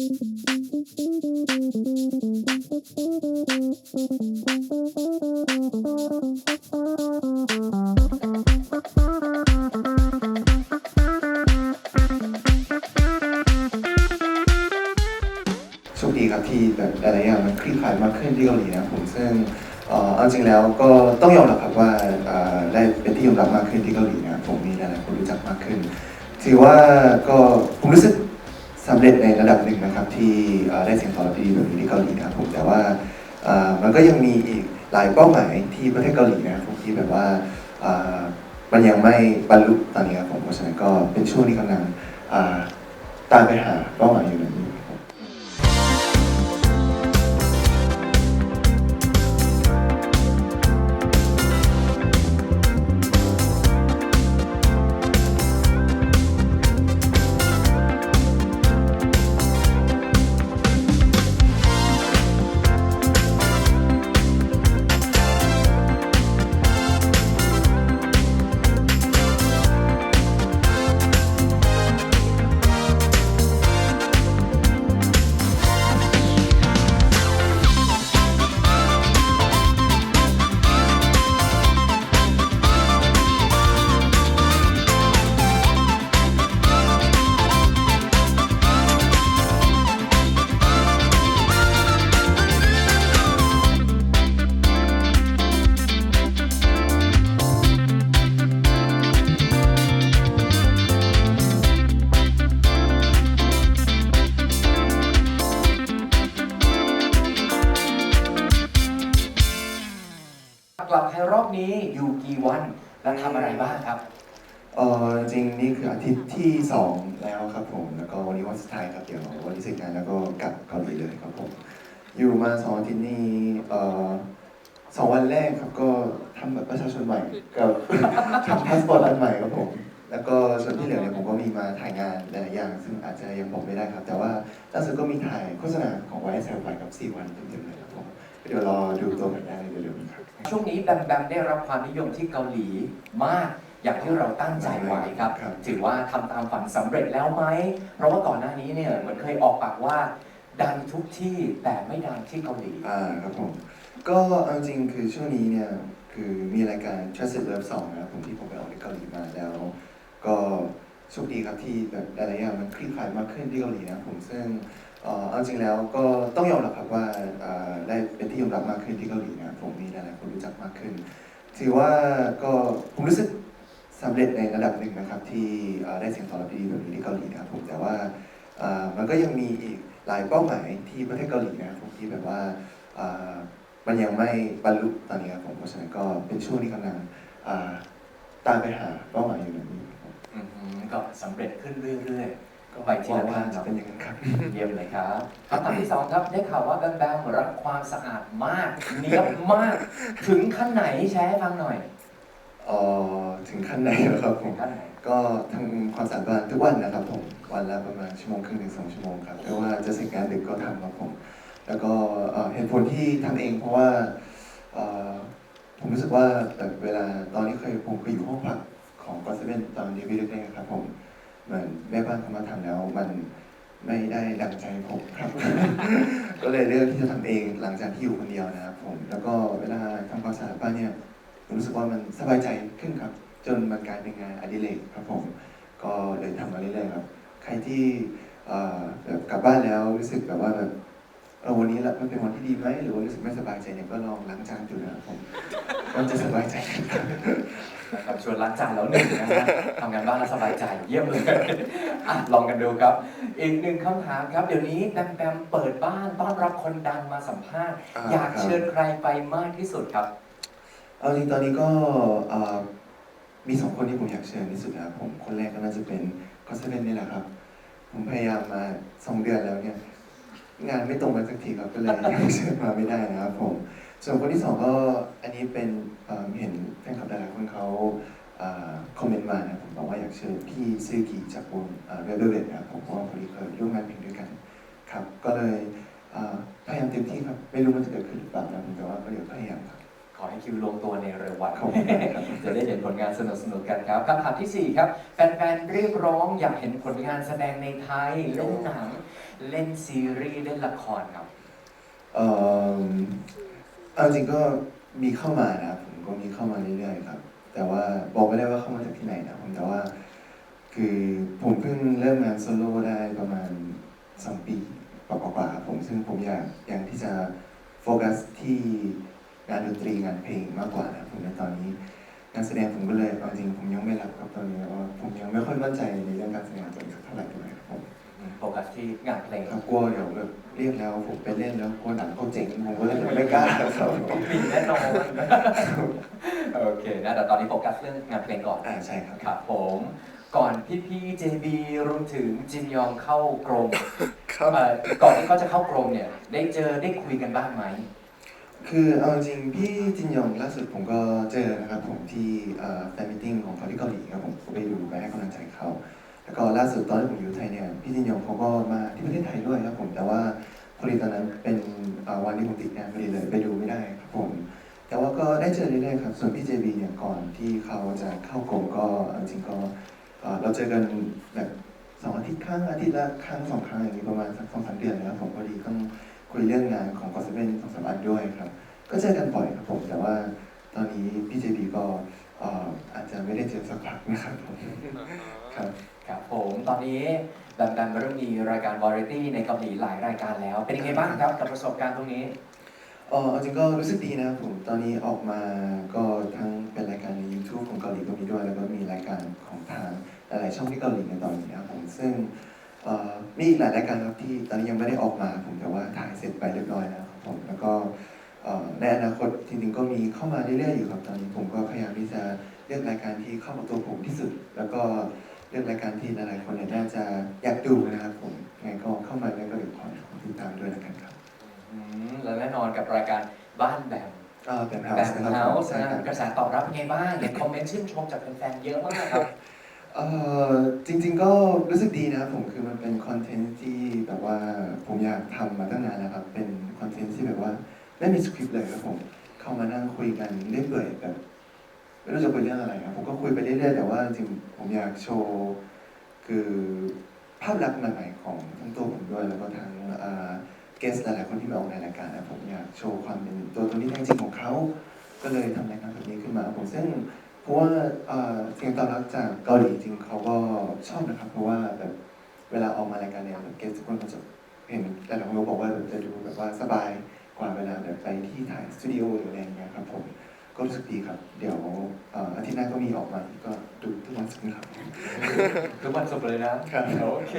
โชคดีครับที่แบบหลายๆอย่างมันคลี่คลายมากขึ้นที่เกาหลีนะผมซึ่งเอ่อเอาจริงแล้วก็ต้องยอมรับครับว่าเอ่อได้เป็นที่ยอมรับมากขึ้นที่เกาหลีนะผมมีหลายๆคนรู้จักมากขึ้น ถือว่าก็ผมรู้สึก สำเร็จในระดับหนึ่งนะครับ ที่ได้เสียงตอบรับที่ดีแบบนี้ที่เกาหลีนะครับผมแต่ว่ามันก็ยังมีอีกหลายเป้าหมายที่ประเทศเกาหลีนะครับผมที่แบบว่ามันยังไม่บรรลุตอนนี้ครับผมเพราะฉะนั้นก็เป็นช่วงที่กำลังตามไปหาเป้าหมายอยู่แบบนี้ กี่วัน และทำอะไรบ้างครับ เออจริงนี่คืออาทิตย์ที่สองแล้วครับผม แล้วก็วันนี้วันสุดท้ายครับ เดี๋ยววันนี้เสร็จงานแล้วก็กลับเกาหลีเลยครับผม อยู่มาสองอาทิตย์นี้เออสองวันแรกครับก็ทำแบบประชาชนใหม่กับ ทำพาสปอร์ตอันใหม่ครับผม แล้วก็ส่วนที่เหลือเนี่ยผมก็มีมาถ่ายงานหลายๆอย่าง ซึ่งอาจจะยังบอกไม่ได้ครับ แต่ว่าล่าสุดก็มีถ่ายโฆษณาของ YSL ไปกับ 4 วันเต็มๆเลยครับผม เดี๋ยวรอดูตัวกันได้เร็วๆนี้ครับ ช่วงนี้แบมแบมได้รับความนิยมที่เกาหลีมากอย่างที่เราตั้งใจไว้ครับ ครับ ถือว่าทำตามฝันสำเร็จแล้วไหม เพราะว่าก่อนหน้านี้เนี่ยเหมือนเคยออกปากว่า ดังทุกที่แต่ไม่ดังที่เกาหลี อ่าครับผม ก็เอาจริงคือช่วงนี้เนี่ย คือมีรายการ Trusted Love 2นะครับผมที่ผมไปออกที่เกาหลีมาแล้ว ก็โชคดีครับที่แบบหลายๆอย่างมันคลี่คลายมากขึ้นที่เกาหลีนะครับผมซึ่งเอ่อเอาจริงแล้วก็ต้องยอมรับครับว่าอ่อได้เป็นที่ยอมรับมากขึ้นที่เกาหลีนะครับผมมีหลายๆคนรู้จักมากขึ้น ถือว่าก็ผมรู้สึกสำเร็จในระดับหนึ่งนะครับที่อ่อได้เสียงตอบรับที่ดีแบบนี้ที่เกาหลีนะครับผมแต่ว่าอ่อมันก็ยังมีอีกหลายเป้าหมายที่ประเทศเกาหลีนะครับผมที่แบบว่าอ่อมันยังไม่บรรลุตอนนี้ครับผมเพราะฉะนั้นก็เป็นช่วงที่กำลังอ่อตามไปหาเป้าหมายอยู่นั้นอยู่ครับ อือหือก็สำเร็จขึ้นเรื่อยๆ ก็ไปทีหวัละงว่าขั้นจะเนาะเป็นอย่างนั้นครับ เยี่ยมเลยครับคำถามที่สองครับได้ข่าวว่าแบมแบมรักความสะอาดมากเนียบมาก ถึงขั้นไหนแชร์ให้ฟังหน่อยเอ่อถึงขั้นไหนแล้วครับผถึงมขั้นไหน ก็ทำความสะอาดบ้านทุกวันนะครับผม วันละประมาณชั่วโมงครึ่งถึงสองชั่วโมงครับไม่ว่าจะเสร็จงานดึกก็ทำครับผม แล้วก็เอ่อเหตุผลที่ทำเองเพราะว่าเอ่อผมรู้สึกว่าแบบเวลาตอนนี้เคยผมเคยอยู่ห้องพักของกอสเนตอนเดวิดเล็กๆครับผมเห มือนแม่บ้านเขามาทำแล้ว มันไม่ได้ดังใจผมครับ ก็เลยเลือกที่จะทำเองหลังจากที่อยู่คนเดียวนะครับผม แล้วก็เวลาทำความสะอาดบ้านเนี่ยผมรู้สึกว่ามันสบายใจขึ้นครับ จนมันกลายเป็นงานอดิเรกครับผม ก็เลยทำมาเรื่อยๆครับ ใครที่แบบกลับบ้านแล้วรู้สึกแบบว่าแบบเออวันนี้ละมันเป็นวันที่ดีไหมหรือว่ารู้สึกไม่สบายใจเนี่ยก็ลองล้างจานดูนะครับผมมันจะสบายใจครับ นะครับชวนล้างจานแล้วหนึ่งนะฮะทำงานบ้านแล้วสบายใจเยี่ยมเลยอะลองกันดูครับ อีกหนึ่งคำถามครับ เดี๋ยวนี้แบมแบมเปิดบ้านต้อนรับคนดังมาสัมภาษณ์ อ่า อยากครับเชิญใครไปมากที่สุดครับ เอาจริงตอนนี้ก็เอ่อมีสองคนที่ผมอยากเชิญที่สุดนะครับผมคนแรกก็น่าจะเป็นก็เซเว่นนี่แหละครับ ผมพยายามมาสองเดือนแล้วเนี่ย งานไม่ตรงกันสักทีครับก็เลย ยังเชิญมาไม่ได้นะครับผม ส่วนคนที่สองก็อันนี้เป็น เอ่อเห็นแฟนคลับหลายๆคนเขาเอ่อคอมเมนต์มานะครับผมบอกว่าอยากเชิญพี่ซื้อกีจากวงเรเบลเลตนะครับผมเพราะว่าพอดีเคยร่วมงานเพลงด้วยกันครับ ก็เลยเอ่อพยายามเต็มที่ครับ ไม่รู้มันจะเกิดขึ้นหรือเปล่านะผมแต่ว่าก็เดี๋ยวพยายามครับ ขอให้คิวลงตัวในเร็ววันขอบคุณครับจะได้เห็นผลงานสนุกๆกันครับคำถามที่ 4 ครับแฟนๆเรียกร้องอยากเห็นผลงานแสดงในไทยเล่นหนังเล่นซีรีส์เล่นละครครับเอ่อเอาจริงก็ มีเข้ามานะครับผมก็มีเข้ามาเรื่อยๆครับ แต่ว่าบอกไม่ได้ว่าเข้ามาจากที่ไหนนะผมแต่ว่า คือผมเพิ่งเริ่มงานโซโล่ได้ประมาณสองปีกว่าๆครับผมซึ่งผมอยากอยากที่จะโฟกัสที่งานดนตรีงานเพลงมากกว่านะครับผมในตอนนี้งานแสดงผมก็เลยเอาจริงผมยังไม่รับครับตอนนี้เพราะว่าผมยังไม่ค่อยมั่นใจในเรื่องการแสดงตัวเองสักเท่าไหร่ด้วยครับผม โฟกัสที่งานเพลงครับกลัวเดี๋ยวแบบเรียกแล้วผมไปเล่นแล้วกลัวหนังเขาเจ๋งผมก็เลยไม่กล้าครับมีแน่นอนโอเคนะแต่ตอนนี้โฟกัสเรื่องงานเพลงก่อนอ่าใช่ครับครับผมก่อนพี่พี่เจบีรวมถึงจินยองเข้ากรมครับเอ่อก่อนที่เขาจะเข้ากรมเนี่ย ได้เจอได้คุยกันบ้างไหมคือเอาจริงพี่จินยองล่าสุดผมก็เจอนะครับผมที่แฟนมิทติ้งของเขาที่เกาหลีครับผมก็ไปดูไปให้กำลังใจเขา แล้วก็ล่าสุดตอนที่ผมอยู่ไทยเนี่ยพี่จินยองเขาก็มาที่ประเทศไทยด้วยครับผมแต่ว่าพอดีตอนนั้นเป็นวันที่ผมติดงานพอดีเลยไปดูไม่ได้ครับผมแต่ว่าก็ได้เจอเรื่อยๆครับ ส่วนพี่เจบีเนี่ยก่อนที่เขาจะเข้ากรมก็จริงก็เราเจอกันแบบสองอาทิตย์ครั้งอาทิตย์ละครั้งสองครั้งอย่างนี้ประมาณสักสองสามเดือนนะครับผมพอดีต้องคุยเรื่องงานของคอสเนสองสามอันด้วยครับ ก็เจอกันบ่อยครับผม แต่ว่าตอนนี้พี่เจบีก็เอ่ออาจจะไม่ได้เจอสักพักนะครับผมครับ ครับผมตอนนี้ แบมแบมเริ่มมีรายการวาไรตี้ในเกาหลีหลายรายการแล้ว เป็นยังไงบ้างครับกับประสบการณ์ตรงนี้ เออเอจริงก็รู้สึกดีนะครับผมตอนนี้ออกมาก็ทั้งเป็นรายการใน YouTube ของเกาหลีก็มีด้วย แล้วก็มีรายการของทางหลายๆช่องที่เกาหลีในตอนนี้นะครับผมซึ่งเอ่อมีอีกหลายรายการครับที่ตอนนี้ยังไม่ได้ออกมาผมแต่ว่าถ่ายเสร็จไปเรียบร้อยแล้วครับผมแล้วก็เอ่อในอนาคตจริงๆก็มีเข้ามาเรื่อยๆอยู่ครับตอนนี้ผมก็พยายามที่จะเลือกรายการที่เข้ากับตัวผมที่สุด แล้วก็ เลือกรายการที่หลายๆคนเนี่ยน่าจะอยากดูนะครับผมยังไงก็เข้ามาแล้วก็เดี๋ยวขอติดตามด้วยแล้วกันครับอืมและแน่นอนกับรายการบ้านแบมอ่าเป็นเฮาแบส์มนะครับเฮาผมส์ใช่นะครับกระแสตอบรับเป็นไงบ้างเห็นคอมเมนต์ชื่นชมจากแฟนๆเยอะมากครับเอ่อจริงๆก็รู้สึกดีนะครับผมคือมันเป็นคอนเทนต์ที่แบบว่าผมอยากทำมาตั้งนานแล้วครับเป็นคอนเทนต์ที่แบบว่าไม่มีสคริปต์เลยครับผมเข้ามานั่งคุยกันเรื่อยเปื่อยแบบ ไม่รู้จะคุยเรื่องอะไรครับผมก็คุยไปเรื่อยๆแต่ว่าจริงๆผมอยากโชว์คือภาพลักษณ์ใหม่ๆของทั้งตัวผมด้วย แล้วก็ทั้งเกสหลายๆคนที่มาออกในรายการนะผมอยากโชว์ความเป็นตัวตนที่แท้จริงของเขาก็เลยทำรายการแบบนี้ขึ้นมาผมซึ่งเพราะว่าเอ่อเสียงตอบรับจากเกาหลีจริงเขาก็ชอบนะครับ เพราะว่าแบบเวลาออกมารายการเนี่ยแบบเกสทุกคนก็จะเห็นแต่ละคนก็บอกว่าแบบจะดูแบบว่าสบายกว่าเวลาแบบไปที่ถ่ายสตูดิโอหรืออะไรอย่างเงี้ยครับผม ก็รู้สึกดีครับ เดี๋ยวเอ่ออาทิตย์หน้าก็มีออกมาอีกก็ดูทุกวันศุกร์นะครับ ทุกวันศุกร์เลยนะครับ โอเค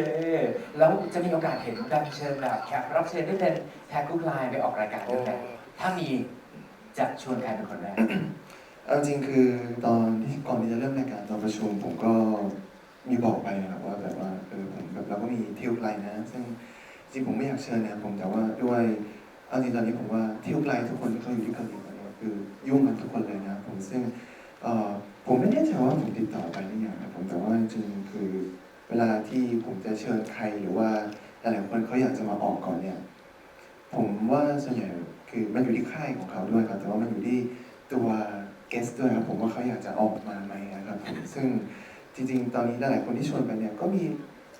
แล้วจะมีโอกาสเห็นแบมเชิญแบบแขกรับเชิญได้เป็นแท็กกุ๊กไลน์ไปออกรายการด้วยกันถ้ามีจะชวนใครเป็นคนแรก เอาจริงคือตอนที่ก่อนที่จะเริ่มรายการตอนประชุมผมก็มีบอกไปนะครับว่าแบบว่าเออผมแบบเราก็มีเที่ยวไกลนะ ซึ่งจริงผมไม่อยากเชิญนะผมแต่ว่าด้วยเอาจริงตอนนี้ผมว่าเที่ยวไกลทุกคนที่เขาอยู่ที่เกาหลีตอนนี้ คือยุ่งกันทุกคนเลยนะผมซึ่งผมไม่แน่ใจว่าผมติดต่อไปหรือยังนะผมแต่ว่าจริงคือเวลาที่ผมจะเชิญใครหรือว่าหลายๆคนเขาอยากจะมาออกก่อนเนี่ย ผมว่าส่วนใหญ่คือมันอยู่ที่ค่ายของเขาด้วยครับแต่ว่ามันอยู่ที่ตัวเกสด้วยครับผมว่าเขาอยากจะออกมาไหมนะครับผมซึ่งจริง ๆ ตอนนี้หลายๆคนที่ชวนไปเนี่ยก็มี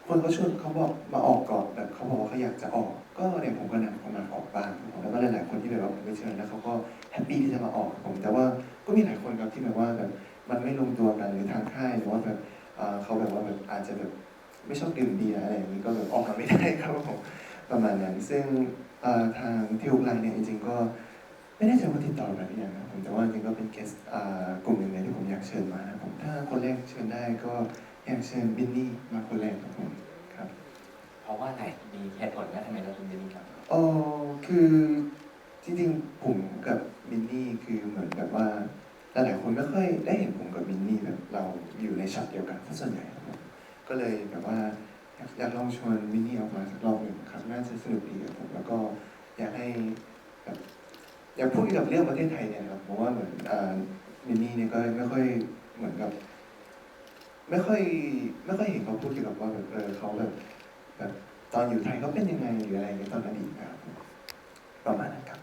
คนเขาชวนเขาบอกมาออกก่อนแบบเขาบอกว่าเขาอยากจะออก ก็เนี่ยผมก็นำเขามาออกบ้างผมแล้ว หลายๆคนที่แบบว่าผมไปเชิญแล้วเขาก็แฮปปี้ที่จะมาออกครับผม แต่ว่าก็มีหลายคนครับที่แบบว่าแบบมันไม่ลงตัวกันหรือทางค่ายหรือว่าแบบเอ่อเขาแบบว่าแบบอาจจะแบบไม่ชอบดื่มเบียร์อะไรอย่างนี้ก็แบบออกมาไม่ได้ครับผมประมาณนั้น ซึ่งเอ่อทางที่อุกไลน์เนี่ยจริงๆก็ไม่แน่ใจว่าติดต่อไปหรือยังนะผมแต่ว่าจริงๆก็เป็นเกสอ่ากลุ่มหนึ่งเลยที่ผมอยากเชิญมานะผมถ้าคนแรกเชิญได้ก็อยากเชิญบินนี่มาคนแรกครับผมครับ เพราะว่าไหนมีเหตุผลไหมทำไมเราถึงเป็นนี้ครับอ๋อคือ จริงๆผมกับบินนี่คือเหมือนแบบว่าหลายๆคนไม่ค่อยได้เห็นผมกับบินนี่แบบเราอยู่ในช็อตเดียวกันซะส่วนใหญ่ครับผมก็เลยแบบว่าอยากอยากลองชวนบินนี่ออกมาสักรอบหนึ่งครับน่าจะสนุกดีครับผมแล้วก็อยากให้แบบอยากพูดเกี่ยวกับเรื่องประเทศไทยเนี่ยนะครับเพราะว่าเหมือนอ่ามินนี่เนี่ยก็ไม่ค่อยเหมือนกับ ไม่ค่อยไม่ค่อยเห็นเขาพูดเกี่ยวกับว่าแบบเออเขาแบบแบบตอนอยู่ไทยเขาเป็นยังไงหรืออะไรอย่างเงี้ยตอนอดีตนะครับประมาณนั้นครับ